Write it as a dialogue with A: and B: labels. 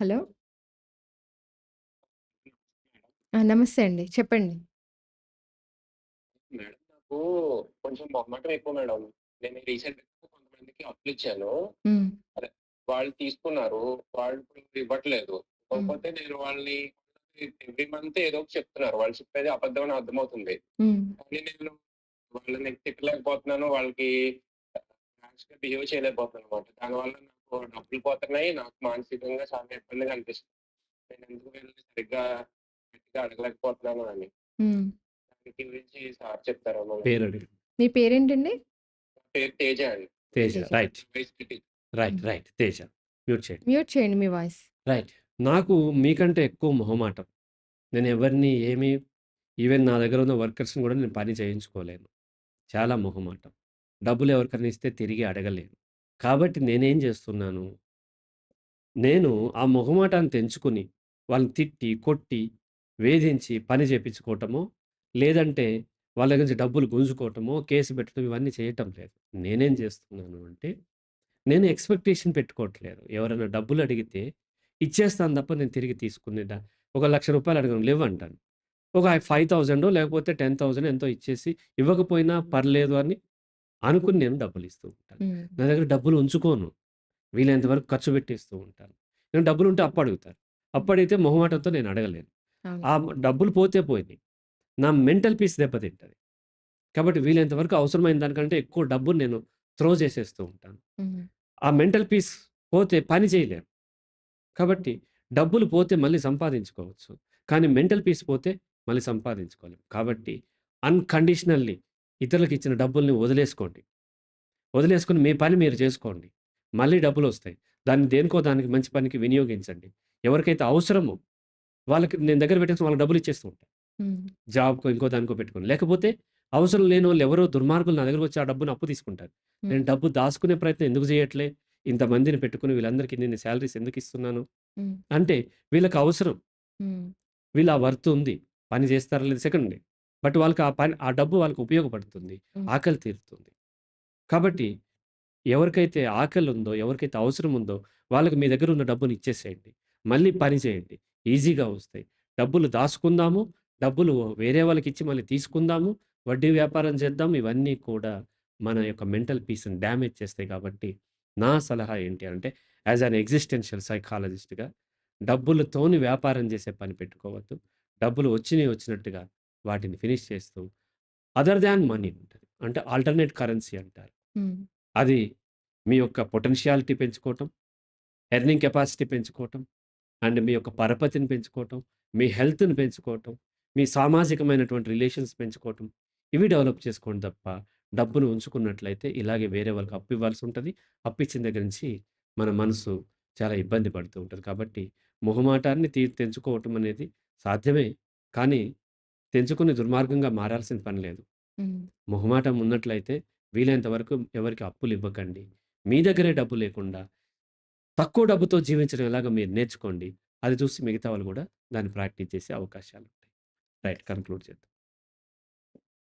A: Hello? ఆ! నమస్తే అండి. చెప్పండి.
B: మేడం నాకు కొంచెం మొహమాటం ఎక్కువ మేడం. నేను రీసెంట్‌గా కొంతమందికి అప్పులిచ్చాను.
A: హ్మ్.
B: అదే వాళ్ళు తీసుకున్నారు. వాళ్ళు ఇప్పుడు ఇవ్వట్లేదు.
A: హ్మ్.
B: ఇవ్వకపోతే నేను వాళ్ళని ఎవ్రీ మంత్ ఏదో ఒకటి చెప్తున్నారు. వాళ్ళు చెప్పేది అబద్ధం అని అర్థమవుతుంది.
A: హ్మ్.
B: కానీ నేను వాళ్ళని తిట్టలేకపోతున్నాను. వాళ్ళకి ర్యాష్‌గా బిహేవ్ చేయలేకపోతున్నానన్నమాట. దానివల్ల డబ్బులు పోతున్నాయి. నాకు మానసికంగా చాలా ఇబ్బందిగా అనిపిస్తుంది. నేను ఎందుకు వీళ్ళని సరిగ్గా గట్టిగా అడగలేకపోతున్నాను అని. దానికి గురించి సార్ చెప్తారా ఏమన్నా?
C: పేరడగండి.
A: మీ పేరేంటండి?
B: పేరు తేజ అండి.
C: Teja. Right. Right. Right. Teja. Mute చేయండి.
A: మ్యూట్ చేయండి మీ వాయిస్.
C: రైట్. నాకు మీకంటే ఎక్కువ మొహమాటం. నేను ఎవరిని ఏమి ఈవెన్ నా దగ్గర ఉన్న వర్కర్స్‌ని గూడా నేను పని చేయించుకోలేను. చాలా మొహమాటం. డబ్బులు ఎవరికైనా ఇస్తే తిరిగి అడగలేను. కాబట్టి నేనేం చేస్తున్నాను నేను ఆ మొహమాటాన్ని తెంచుకొని, వాళ్ళని తిట్టి, కొట్టి, వేధించి పని చేపించుకోవటమో, లేదంటే వాళ్ళ దగ్గర నుంచి డబ్బులు గుంజుకోవటమో, కేసు పెట్టడం ఇవన్నీ చేయటం లేదు. నేనేం చేస్తున్నాను అంటే, నేను ఎక్స్‌పెక్టేషన్ పెట్టుకోవట్లేదు. ఎవరైనా డబ్బులు అడిగితే ఇచ్చేస్తాను తప్ప నేను తిరిగి తీసుకునే ఒక రూ. 1,00,000 అడగను లేవంటాను ఒక 5,000 లేకపోతే 10,000 ఎంతో ఇచ్చేసి ఇవ్వకపోయినా పర్లేదు అని అనుకుని నేను డబ్బులు ఇస్తూ ఉంటాను. నా దగ్గర డబ్బులు ఉంచుకోను. వీలైనంత వరకు ఖర్చు పెట్టేస్తూ ఉంటాను. నేను అప్పు అడుగుతారు. అప్పు అడిగితే మొహమాటంతో నేను అడగలేను. ఆ డబ్బులు పోతే పోయినాయి. నా మెంటల్ పీస్ దెబ్బతింటది. కాబట్టి వీలైనంత వరకు అవసరమైన దానికంటే ఎక్కువ డబ్బులు నేను త్రో చేసేస్తూ ఉంటాను. ఆ మెంటల్ పీస్ పోతే పని చేయలేను. కాబట్టి డబ్బులు పోతే మళ్ళీ సంపాదించుకోవచ్చు. కానీ మెంటల్ పీస్ పోతే మళ్ళీ సంపాదించుకోలేం. కాబట్టి అన్‌కండిషనల్లీ ఇతరులకు ఇచ్చిన డబ్బుల్ని వదిలేసుకోండి. వదిలేసుకొని మీ పని మీరు చేసుకోండి. మళ్ళీ డబ్బులొస్తాయి. దాన్ని దేనికో దానికి మంచి పనికి వినియోగించండి. ఎవరికైతే అవసరమో వాళ్ళకి నేను దగ్గర పెట్టేసి వాళ్ళకి డబ్బులు ఇచ్చేస్తూ ఉంటా.
A: హ్మ్.
C: జాబ్‌కో ఇంకో దానికో పెట్టుకొని. లేకపోతే అవసరం లేనోళ్ళు ఎవరో దుర్మార్గులు నా దగ్గరకొచ్చి ఆ డబ్బుని అప్పు తీసుకుంటారు. నేను డబ్బు దాసుకునే ప్రయత్నం ఎందుకు చేయట్లే? ఇంతమందిని పెట్టుకొని వీళ్ళందరికీ ఇన్నిన్ని సాలరీస్ ఎందుకు ఇస్తున్నాను? అంటే వీళ్ళకి అవసరం. వీళ్ళ ఆ వర్త్ ఉంది. పని చేస్తారా లేదా సెకండరీ. బట్ వాళ్ళకి ఆ పని ఆ డబ్బు వాళ్ళకి ఉపయోగపడుతుంది. ఆకలి తీరుతుంది. కాబట్టి ఎవరికైతే ఆకలి ఉందో, ఎవరికైతే అవసరం ఉందో వాళ్ళకి మీ దగ్గర ఉన్న డబ్బుని ఇచ్చేసేయండి. మళ్ళీ పని చేయండి. ఈజీగా వస్తాయి. డబ్బులు దాసుకుందాము. డబ్బులు వేరే వాళ్ళకిచ్చి మళ్ళీ తీసుకుందాము. వడ్డీ వ్యాపారం చేద్దాం. ఇవన్నీ కూడా మన యొక్క మెంటల్ పీస్‌ని డ్యామేజ్ చేస్తాయి కాబట్టి నా సలహా ఏంటి అంటే యాస్ ఎన్ ఎగ్జిస్టెన్షియల్ సైకాలజిస్ట్‌గా డబ్బులతోని వ్యాపారం చేసే పని పెట్టుకోవద్దు. డబ్బులు వచ్చినయి వచ్చినట్టుగా వాటిని ఫినిష్ చేస్తూ అదర్ థాన్ మనీ ఉంటది. అంటే ఆల్టర్‌నేట్ కరెన్సీ అంటారు. అది మీ యొక్క పొటెన్షియాలిటీ పెంచుకోవటం, ఎర్నింగ్ కెపాసిటీ పెంచుకోవటం, అండ్ మీ యొక్క పరపతిని పెంచుకోవటం, మీ హెల్త్‌ని పెంచుకోవటం, మీ సామాజికమైనటువంటి రిలేషన్స్ పెంచుకోవటం, ఇవి డెవలప్ చేసుకోండి తప్ప డబ్బును ఉంచుకున్నట్లయితే ఇలాగే వేరే వాళ్ళకి అప్పు ఇవ్వాల్సి ఉంటది. అప్పిచ్చిన దగ్గర నుంచి మన మనసు చాలా ఇబ్బంది పడుతూ ఉంటది. కాబట్టి మొహమాటాన్ని తి తెంచుకోవటం అనేది సాధ్యమే. కానీ తెంచుకొని దుర్మార్గంగా మారాల్సిన పని లేదు.
A: హ్మ్.
C: మొహమాటం ఉన్నట్లయితే వీలైనంత వరకు ఎవరికి అప్పులు ఇవ్వకండి. మీ దగ్గరే డబ్బు లేకుండా తక్కువ డబ్బుతో జీవించడం ఎలాగో మీరు నేర్చుకోండి. అది చూసి మిగతా వాళ్ళు కూడా దాన్ని ప్రాక్టీస్ చేసే అవకాశాలుంటాయి. రైట్. కన్క్లూడ్ చేద్దాం.